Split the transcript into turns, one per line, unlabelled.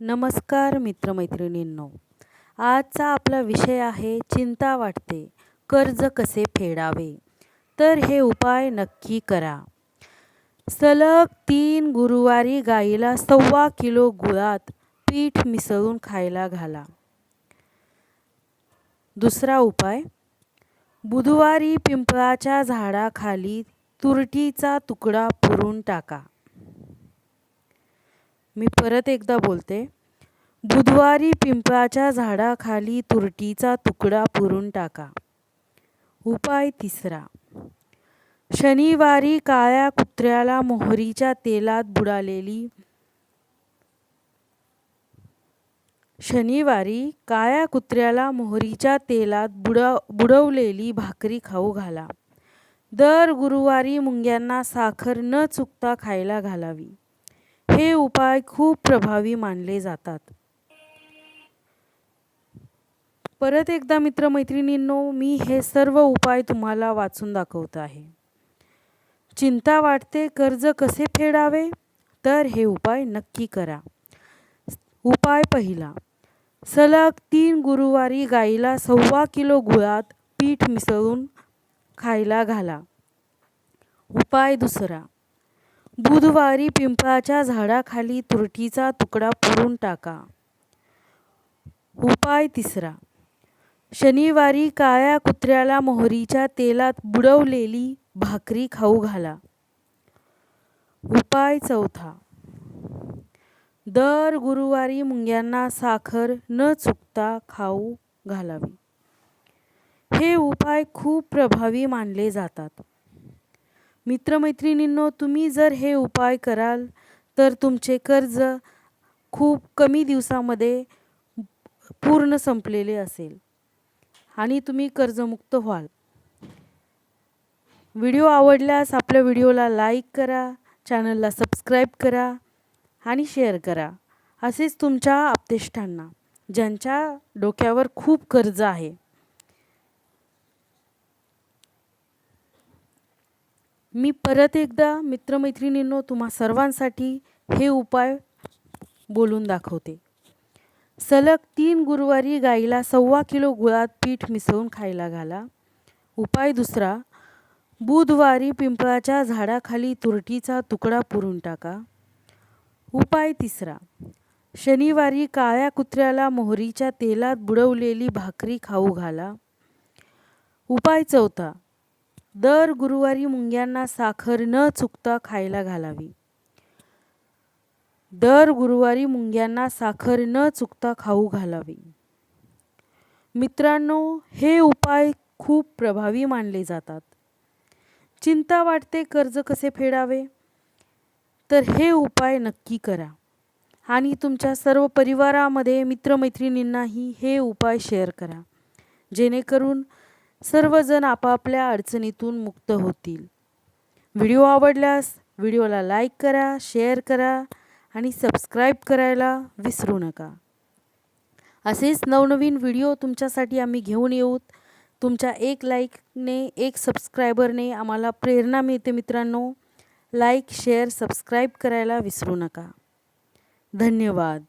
नमस्कार मित्रमैत्रिणींनो. आजचा आपला विषय आहे चिंता वाटते कर्ज कसे फेडावे? तर हे उपाय नक्की करा. सलग तीन गुरुवारी गाईला सव्वा किलो गुळात पीठ मिसळून खायला घाला. दुसरा उपाय बुधवारी पिंपळाच्या झाडाखाली तुरटीचा तुकडा पुरून टाका. मी परत एकदा बोलते. बुधवारी पिंपळाच्या झाडाखाली तुरटीचा तुकडा पुरून टाका. उपाय तिसरा. शनिवारी काळ्या कुत्र्याला मोहरीच्या तेलात बुडालेली शनिवारी काळ्या कुत्र्याला मोहरीच्या तेलात बुडव बुडवलेली भाकरी खाऊ घाला. दर गुरुवारी मुंग्यांना साखर न चुकता खायला घालावी. हे उपाय खूप प्रभावी मानले जातात. परत एकदा मित्रमैत्रिणींनो मी हे सर्व उपाय तुम्हाला वाचून दाखवत आहे. चिंता वाटते कर्ज कसे फेडावे? तर हे उपाय नक्की करा. उपाय पहिला सलग तीन गुरुवारी गाईला सव्वा किलो गुळात पीठ मिसळून खायला घाला. उपाय दुसरा बुधवारी पिंपळाच्या झाडाखाली तुरटीचा तुकडा पुरून टाका. उपाय तिसरा. शनिवारी काळ्या कुत्र्याला मोहरीच्या तेलात बुडवलेली भाकरी खाऊ घाला. उपाय चौथा. दर गुरुवारी मुंग्यांना साखर न चुकता खाऊ घालावी. हे उपाय खूप प्रभावी मानले जातात. मित्रमैत्रिणींनो तुम्ही जर हे उपाय कराल तर तुमचे कर्ज खूप कमी दिवसामध्ये पूर्ण संपलेले असेल आणि तुम्ही कर्जमुक्त व्हाल. व्हिडिओ आवडल्यास आपल्या व्हिडिओला लाईक करा चॅनलला सबस्क्राईब करा आणि शेअर करा. असेच तुमच्या आपतेष्टांना ज्यांच्या डोक्यावर खूप कर्ज आहे. मी परत एकदा मित्रमैत्रिणींनो तुम्हा सर्वांसाठी हे उपाय बोलून दाखवते. सलग तीन गुरुवारी गाईला सव्वा किलो गुळात पीठ मिसळून खायला घाला. उपाय दुसरा बुधवारी पिंपळाच्या झाडाखाली तुरटीचा तुकडा पुरून टाका. उपाय तिसरा शनिवारी काळ्या कुत्र्याला मोहरीच्या तेलात बुडवलेली भाकरी खाऊ घाला. उपाय चौथा दर गुरुवारी मुंग्यांना साखर न चुकता खायला घालावी. दर गुरुवारी मुंग्यांना साखर न चुकता खाऊ घालावी. मित्रांनो हे उपाय खूप प्रभावी मानले जातात. चिंता वाटते कर्ज कसे फेडावे? तर हे उपाय नक्की करा. आणि तुमच्या सर्व परिवारामध्ये मित्रमैत्रिणींनाही हे उपाय शेअर करा. जेणेकरून सर्वजण आपापल्या अडचणीतून मुक्त होतील. व्हिडिओ आवडल्यास व्हिडिओला लाईक करा शेअर करा आणि सबस्क्राईब करायला विसरू नका. असेच नवनवीन व्हिडिओ तुमच्यासाठी आम्ही घेऊन येऊत तुमच्या एक लाईकने एक सबस्क्रायबरने आम्हाला प्रेरणा मिळते मित्रांनो. लाईक शेअर सबस्क्राईब करायला विसरू नका. धन्यवाद.